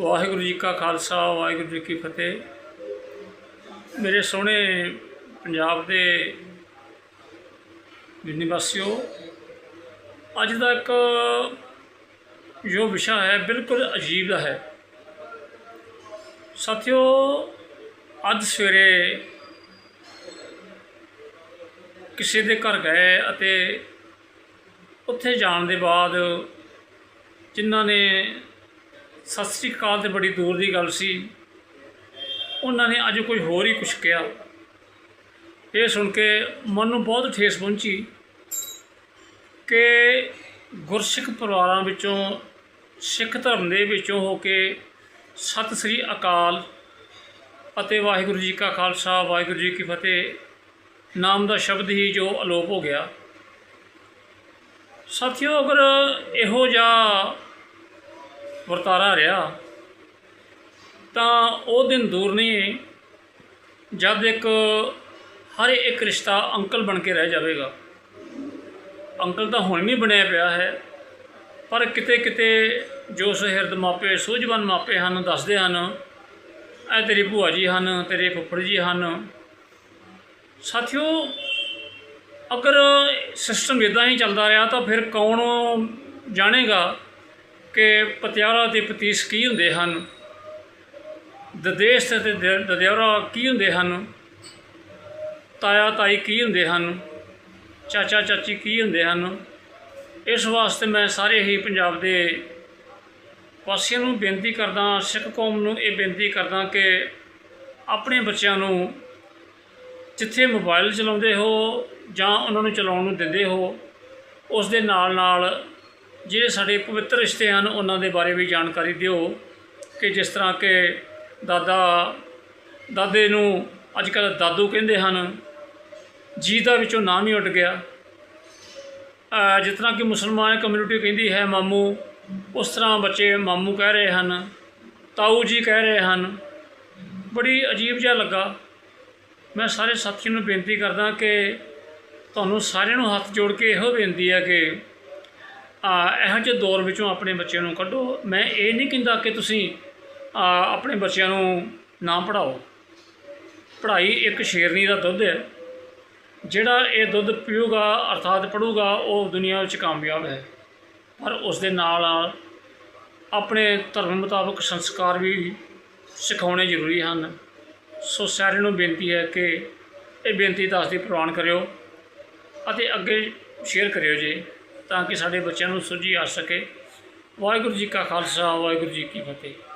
ਵਾਹਿਗੁਰੂ ਜੀ ਕਾ ਖਾਲਸਾ, ਵਾਹਿਗੁਰੂ ਜੀ ਕੀ ਫਤਿਹ। ਮੇਰੇ ਸੋਹਣੇ ਪੰਜਾਬ ਦੇ ਵੀ ਨਿਵਾਸੀਓ, ਅੱਜ ਦਾ ਇੱਕ ਜੋ ਵਿਸ਼ਾ ਹੈ, ਬਿਲਕੁਲ ਅਜੀਬ ਦਾ ਹੈ। ਸਾਥੀਓ, ਅੱਜ ਸਵੇਰੇ ਕਿਸੇ ਦੇ ਘਰ ਗਏ ਅਤੇ ਉੱਥੇ ਜਾਣ ਦੇ ਬਾਅਦ ਜਿਨ੍ਹਾਂ ਨੇ ਸਤਿ ਸ੍ਰੀ ਅਕਾਲ ਤੇ ਬੜੀ ਦੂਰ ਦੀ ਗੱਲ ਸੀ। ਉਹਨਾਂ ਨੇ ਅੱਜ ਕੋਈ ਹੋਰ ਹੀ ਕੁਝ ਕਿਹਾ। ਇਹ ਸੁਣ ਕੇ ਮਨ ਨੂੰ ਬਹੁਤ ਠੇਸ ਪਹੁੰਚੀ ਕਿ ਗੁਰਸਿੱਖ ਪਰਿਵਾਰਾਂ ਵਿੱਚੋਂ, ਸਿੱਖ ਧਰਮ ਦੇ ਵਿੱਚੋਂ ਹੋ ਕੇ ਸਤਿ ਸ੍ਰੀ ਅਕਾਲ ਅਤੇ ਵਾਹਿਗੁਰੂ ਜੀ ਕਾ ਖਾਲਸਾ, ਵਾਹਿਗੁਰੂ ਜੀ ਕੀ ਫਤਿਹ ਨਾਮ ਦਾ ਸ਼ਬਦ ਹੀ ਜੋ ਅਲੋਪ ਹੋ ਗਿਆ। ਸਾਥੀਓ, ਅਗਰ ਇਹੋ ਜਿਹਾ ਵਰਤਾਰਾ ਰਿਹਾ। ਤਾਂ ਉਹ ਦਿਨ ਦੂਰ ਨਹੀਂ ਜਦ ਇੱਕ, ਹਰ ਇੱਕ ਰਿਸ਼ਤਾ ਅੰਕਲ ਬਣ ਕੇ ਰਹਿ ਜਾਵੇਗਾ। ਅੰਕਲ ਤਾਂ ਹੁਣ ਵੀ ਬਣਿਆ ਪਿਆ ਹੈ, ਪਰ ਕਿਤੇ ਕਿਤੇ ਜੋ ਸੁਹਿਰਦ ਮਾਪੇ, ਸੂਝਵਾਨ ਮਾਪੇ ਹਨ, ਦੱਸਦੇ ਹਨ, ਇਹ ਤੇਰੀ ਭੂਆ ਜੀ ਹਨ, ਤੇਰੇ ਫੁੱਫੜ ਜੀ ਹਨ। ਸਾਥੀਓ, ਅਗਰ ਸਿਸਟਮ ਇਦਾਂ ਹੀ ਚੱਲਦਾ ਰਿਹਾ ਤਾਂ ਫਿਰ ਕੌਣ ਜਾਣੇਗਾ ਕਿ ਪਤਿਆਲਾ ਤੇ ਪਤੀਸ ਕੀ ਹੁੰਦੇ ਹਨ? ਦਦੇਸ਼ ਤੇ ਦ- ਦਦਿਆਰਾ ਕੀ ਹੁੰਦੇ ਹਨ? ਤਾਇਆ ਤਾਈ ਕੀ ਹੁੰਦੇ ਹਨ? ਚਾਚਾ ਚਾਚੀ ਕੀ ਹੁੰਦੇ ਹਨ? ਇਸ ਵਾਸਤੇ ਮੈਂ ਸਾਰੇ ਹੀ ਪੰਜਾਬ ਦੇ ਵਾਸੀਆਂ ਨੂੰ ਬੇਨਤੀ ਕਰਦਾ ਸਿੱਖ ਕੌਮ ਨੂੰ ਇਹ ਬੇਨਤੀ ਕਰਦਾ ਕਿ ਆਪਣੇ ਬੱਚਿਆਂ ਨੂੰ ਜਿੱਥੇ ਮੋਬਾਈਲ ਚਲਾਉਂਦੇ ਹੋ ਜਾਂ ਉਹਨਾਂ ਨੂੰ ਚਲਾਉਣ ਨੂੰ ਦਿੰਦੇ ਹੋ, ਉਸ ਦੇ ਨਾਲ ਨਾਲ ਜਿਹੜੇ ਸਾਡੇ ਪਵਿੱਤਰ ਰਿਸ਼ਤੇ ਹਨ, ਉਹਨਾਂ ਦੇ ਬਾਰੇ ਵੀ ਜਾਣਕਾਰੀ ਦਿਓ ਕਿ ਜਿਸ ਤਰ੍ਹਾਂ ਕਿ ਦਾਦਾ, ਦਾਦੇ ਨੂੰ ਅੱਜ ਕੱਲ੍ਹ ਦਾਦੂ ਕਹਿੰਦੇ ਹਨ, ਜੀ ਦਾ ਵਿੱਚੋਂ ਨਾਮ ਹੀ ਉੱਡ ਗਿਆ। ਜਿਸ ਤਰ੍ਹਾਂ ਕਿ ਮੁਸਲਮਾਨ ਕਮਿਊਨਿਟੀ ਕਹਿੰਦੀ ਹੈ, ਮਾਮੂ, ਉਸ ਤਰ੍ਹਾਂ ਬੱਚੇ ਮਾਮੂ ਕਹਿ ਰਹੇ ਹਨ, ਤਾਊ ਜੀ ਕਹਿ ਰਹੇ ਹਨ। ਬੜੀ ਅਜੀਬ ਜਿਹਾ ਲੱਗਾ। ਮੈਂ ਸਾਰੇ ਸਾਥੀਆਂ ਨੂੰ ਬੇਨਤੀ ਕਰਦਾ ਕਿ ਤੁਹਾਨੂੰ ਸਾਰਿਆਂ ਨੂੰ ਹੱਥ ਜੋੜ ਕੇ ਇਹੋ ਬੇਨਤੀ ਹੈ ਕਿ ਇਹੋ ਜਿਹੇ ਦੌਰ ਵਿੱਚੋਂ ਆਪਣੇ ਬੱਚਿਆਂ ਨੂੰ ਕੱਢੋ। ਮੈਂ ਇਹ ਨਹੀਂ ਕਹਿੰਦਾ ਕਿ ਤੁਸੀਂ ਆਪਣੇ ਬੱਚਿਆਂ ਨੂੰ ਨਾ ਪੜਾਓ ਪੜ੍ਹਾਈ ਇੱਕ ਸ਼ੇਰਨੀ ਦਾ ਦੁੱਧ ਹੈ। ਜਿਹੜਾ ਇਹ ਦੁੱਧ ਪੀਊਗਾ, ਅਰਥਾਤ ਪੜੂਗਾ ਉਹ ਦੁਨੀਆ ਵਿੱਚ ਕਾਮਯਾਬ ਹੈ। ਪਰ ਉਸ ਦੇ ਨਾਲ ਨਾਲ ਆਪਣੇ ਧਰਮ ਮੁਤਾਬਕ ਸੰਸਕਾਰ ਵੀ ਸਿਖਾਉਣੇ ਜ਼ਰੂਰੀ ਹਨ। ਸੋ ਸਾਰਿਆਂ ਨੂੰ ਬੇਨਤੀ ਹੈ ਕਿ ਇਹ ਬੇਨਤੀ ਦਾਸ ਦੀ ਪ੍ਰਵਾਨ ਕਰਿਓ ਅਤੇ ਅੱਗੇ ਸ਼ੇਅਰ ਕਰਿਓ ਜੀ। ਤਾਂ ਕਿ ਸਾਡੇ ਬੱਚਿਆਂ ਨੂੰ ਸੁਝੀ ਆ ਸਕੇ। ਵਾਹਿਗੁਰੂ ਜੀ ਕਾ ਖਾਲਸਾ, ਵਾਹਿਗੁਰੂ ਜੀ ਕੀ ਫਤਿਹ।